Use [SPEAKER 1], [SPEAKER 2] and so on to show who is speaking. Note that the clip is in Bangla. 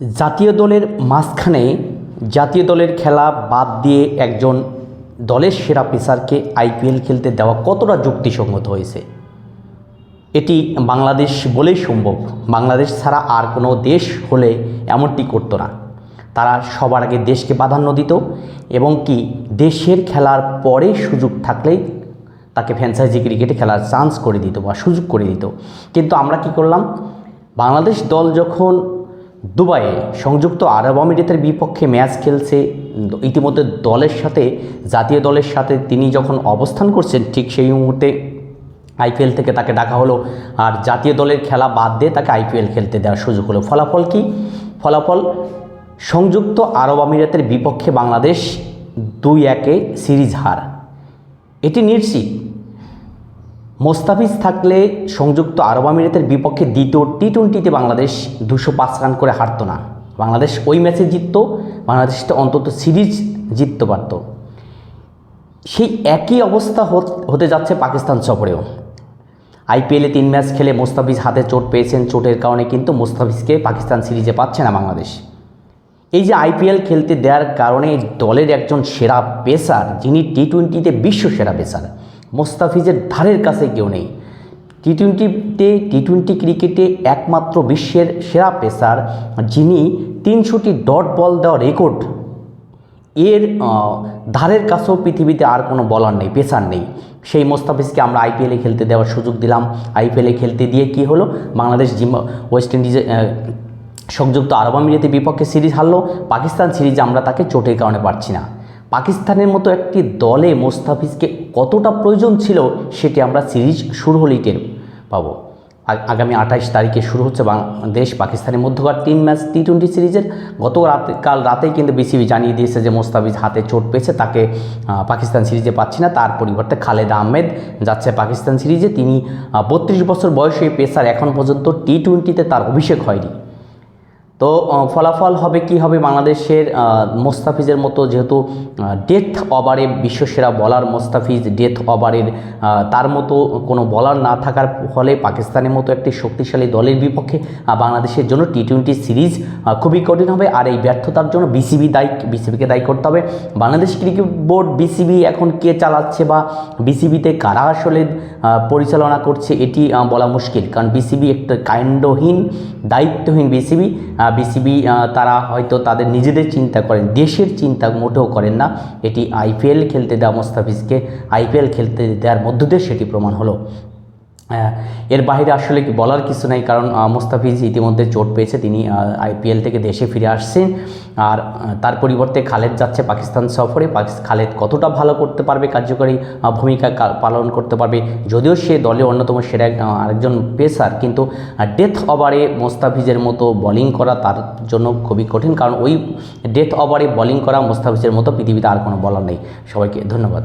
[SPEAKER 1] জাতীয় দলের মাঝখানে জাতীয় দলের খেলা বাদ দিয়ে একজন দলের সেরা পেসারকে আইপিএল খেলতে দেওয়া কতটা যুক্তিসঙ্গত হয়েছে? এটি বাংলাদেশ বলেই সম্ভব। বাংলাদেশ ছাড়া আর কোনো দেশ হলে এমনটি করতো না। তারা সবার আগে দেশকে প্রাধান্য দিত এবং কি দেশের খেলার পরে সুযোগ থাকলেই তাকে ফ্র্যাঞ্চাইজি ক্রিকেটে খেলার চান্স করে দিত বা সুযোগ করে দিত। কিন্তু আমরা কি করলাম? বাংলাদেশ দল যখন দুবাইয়ে সংযুক্ত আরব আমিরাতের বিপক্ষে ম্যাচ খেলছে ইতিমধ্যে দলের সাথে, জাতীয় দলের সাথে তিনি যখন অবস্থান করছেন, ঠিক সেই মুহূর্তে আইপিএল থেকে তাকে ডাকা হলো। আর জাতীয় দলের খেলা বাদ দিয়ে তাকে আইপিএল খেলতে দেওয়ার সুযোগ হলো। ফলাফল কি? ফলাফল, সংযুক্ত আরব আমিরাতের বিপক্ষে বাংলাদেশ দুই একে সিরিজ হার। এটি নিশ্চিত। মোস্তাফিজ থাকলে সংযুক্ত আরব আমিরাতের বিপক্ষে দ্বিতীয় টি টোয়েন্টিতে বাংলাদেশ দুশো পাঁচ রান করে হারতো না। বাংলাদেশ ওই ম্যাচে জিততো, বাংলাদেশটা অন্তত সিরিজ জিততে পারতো। সেই একই অবস্থা হত- যাচ্ছে পাকিস্তান সফরেও। আইপিএলে তিন ম্যাচ খেলে মোস্তাফিজ হাতে চোট পেয়েছেন, চোটের কারণে কিন্তু মোস্তাফিজকে পাকিস্তান সিরিজে পাচ্ছে না বাংলাদেশ। এই যে আইপিএল খেলতে দেওয়ার কারণে দলের একজন সেরা পেসার, যিনি টি টোয়েন্টিতে বিশ্ব সেরা পেসার মোস্তাফিজের ধারের কাছে কেউ নেই। টি টোয়েন্টিতে টি টোয়েন্টি ক্রিকেটে একমাত্র বিশ্বের সেরা পেসার, যিনি তিনশোটি ডট বল দেওয়া রেকর্ড। এর ধারের কাছেও পৃথিবীতে আর কোনো বলার নেই, পেসার নেই। সেই মোস্তাফিজকে আমরা আইপিএলে খেলতে দেওয়ার সুযোগ দিলাম। আইপিএলে খেলতে দিয়ে কি হলো? বাংলাদেশ জিম ওয়েস্ট ইন্ডিজে সংযুক্ত আরব আমিরাতের বিপক্ষে সিরিজ হারলো। পাকিস্তান সিরিজে আমরা তাকে চোটের কারণে পারছি না। পাকিস্তানের মতো একটি দলে মোস্তাফিজকে কতটা প্রয়োজন ছিল সেটি আমরা সিরিজ শুরু হলেই টের পাবো। আগামী আঠাইশ তারিখে শুরু হচ্ছে বাংলাদেশ পাকিস্তানের মধ্যকার তিন ম্যাচ টি টোয়েন্টি সিরিজের। গত রাতে, কাল রাতেই কিন্তু বিসিবি জানিয়ে দিয়েছে যে মোস্তাফিজ হাতে চোট পেয়েছে, তাকে পাকিস্তান সিরিজে পাচ্ছি না। তার পরিবর্তে খালেদ আহমেদ যাচ্ছে পাকিস্তান সিরিজে। তিনি বত্রিশ বছর বয়সে পেসার এখন পর্যন্ত টি টোয়েন্টিতে তার অভিষেক হয়নি। তো ফলাফল হবে কি হবে বাংলাদেশের মোস্তাফিজের মতো যেহেতু ডেথ ওভারে বিশ্বসেরা বলার মোস্তাফিজ ডেথ ওভারের তার মতো কোনো বলার না থাকার ফলে পাকিস্তানের মতো একটি শক্তিশালী দলের বিপক্ষে বাংলাদেশের জন্য টি টোয়েন্টি সিরিজ খুবই কঠিন হবে। আর এই ব্যর্থতার জন্য বিসিবি দায়ী বিসিবিকে দায়ী করতে হবে। বাংলাদেশ ক্রিকেট বোর্ড বিসিবি এখন কে চালাচ্ছে বা বিসিবিতে কারা আসলে পরিচালনা করছে, এটি বলা মুশকিল। কারণ বিসিবি একটা কাণ্ডহীন, দায়িত্বহীন বিসিবি বিসিবি তারা হয়তো তাদের নিজেদের চিন্তা করেন, দেশের চিন্তা মোটেও করেন না। এটি আইপিএল খেলতে দেওয়া মোস্তাফিজকে আইপিএল খেলতে দেওয়ার মধ্য দিয়ে সেটি প্রমাণ হলো। এর বাইরে আসলে বলার কিছু নাই, কারণ মোস্তাফিজ ইতিমধ্যে চোট পেয়েছে, তিনি আইপিএল থেকে দেশে ফিরে আসছেন। আর তার পরিবর্তে খালেদ যাচ্ছে পাকিস্তান সফরে। খালেদ কতটা ভালো করতে পারবে, কার্যকরী ভূমিকা পালন করতে পারবে, যদিও সে দলে অন্যতম সেরা আরেকজন পেসার, কিন্তু ডেথ ওভারে মোস্তাফিজের মতো বোলিং করা তার জন্য খুবই কঠিন, কারণ ওই ডেথ ওভারে বোলিং করা মোস্তাফিজের মতো পৃথিবীতে আর কোনো বলার নেই। সবাইকে ধন্যবাদ।